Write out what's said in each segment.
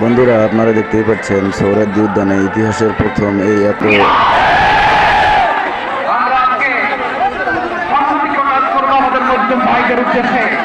বন্ধুরা আপনারা দেখতেই পাচ্ছেন সৌরাদ্দি উদ্যানে ইতিহাসের প্রথম এই এত ভাইদের উদ্দেশ্যে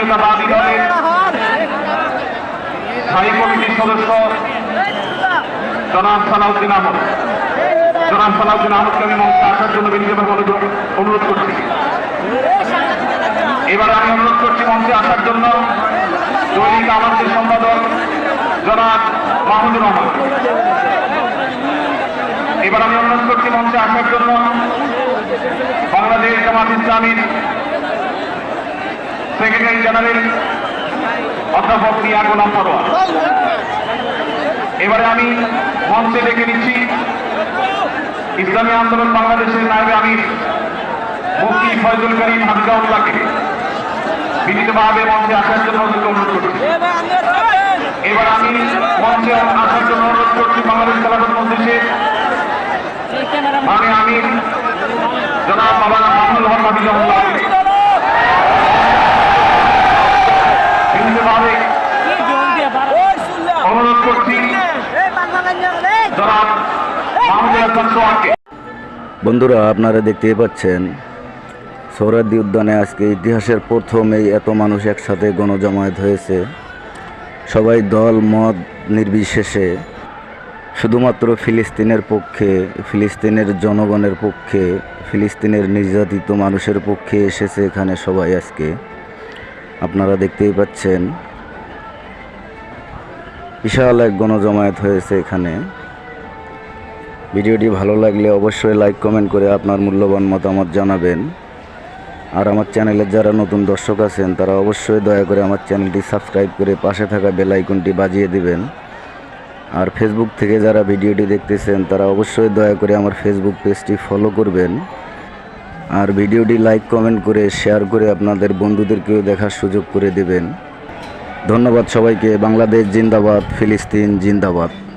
জাতীয়তাবাদী দলের স্থায়ী কমিটির সদস্য জনাব সালাউদ্দিন আহমদ। জনাব সালাউদ্দিন আহমদকে আমি মঞ্চে আসার জন্য বিনীতভাবে অনুরোধ করছি। এবার আমি অনুরোধ করছি মঞ্চে আসার জন্য দৈনিক আমাদের সম্পাদক জনাব মাহমুদুর রহমান। এবার আমি অনুরোধ করছি মঞ্চে আসার জন্য বাংলাদেশ জামাত ইসলামীর সেক্রেটারি জেনারেল অধ্যাপক রিয়া গোলাম পরোয়া এবারে আমি মঞ্চে ডেকে নিচ্ছি ইসলামী আন্দোলন বাংলাদেশের নায়বে আমির মুফতি ফয়জুল করিম হাফিজাউল্লাহকে বিনীতভাবে মঞ্চে আসার জন্য অনুরোধ করছি। এবার আমি মঞ্চে আসার জন্য অনুরোধ করছি বাংলাদেশ খেলাফত মন্ত্রীর আমি আমির, জনাব মাওলানা মাহমুদ হক হাফিজাউল্লাহকে বিনীতভাবে অনুরোধ করছি জনাব মাহমুদ হাসান সোহানকে বন্ধুরা, আপনারা দেখতেই পাচ্ছেন, সৌরাদ্দি উদ্যানে আজকে ইতিহাসের প্রথম এই এত মানুষ একসাথে গণজমায়েত হয়েছে। সবাই দল, মত নির্বিশেষে, শুধুমাত্র ফিলিস্তিনের পক্ষে, ফিলিস্তিনের জনগণের পক্ষে, ফিলিস্তিনের নির্যাতিত মানুষের পক্ষে এসেছে এখানে সবাই আজকে। আপনারা দেখতেই পাচ্ছেন, বিশাল এক গণজমায়েত হয়েছে এখানে। ভিডিওটি ভালো লাগলে অবশ্যই লাইক, কমেন্ট করে আপনার মূল্যবান মতামত জানাবেন। আর আমার চ্যানেলের যারা নতুন দর্শক আছেন, তারা অবশ্যই দয়া করে আমার চ্যানেলটি সাবস্ক্রাইব করে পাশে থাকা বেল আইকনটি বাজিয়ে দিবেন। আর ফেসবুক থেকে যারা ভিডিওটি দেখতেছেন, তারা অবশ্যই দয়া করে আমার ফেসবুক পেজটি ফলো করবেন। আর ভিডিওটি লাইক কমেন্ট করে শেয়ার করে আপনাদের বন্ধুদেরকেও দেখার সুযোগ করে দেবেন। ধন্যবাদ সবাইকে। বাংলাদেশ জিন্দাবাদ, ফিলিস্তিন জিন্দাবাদ।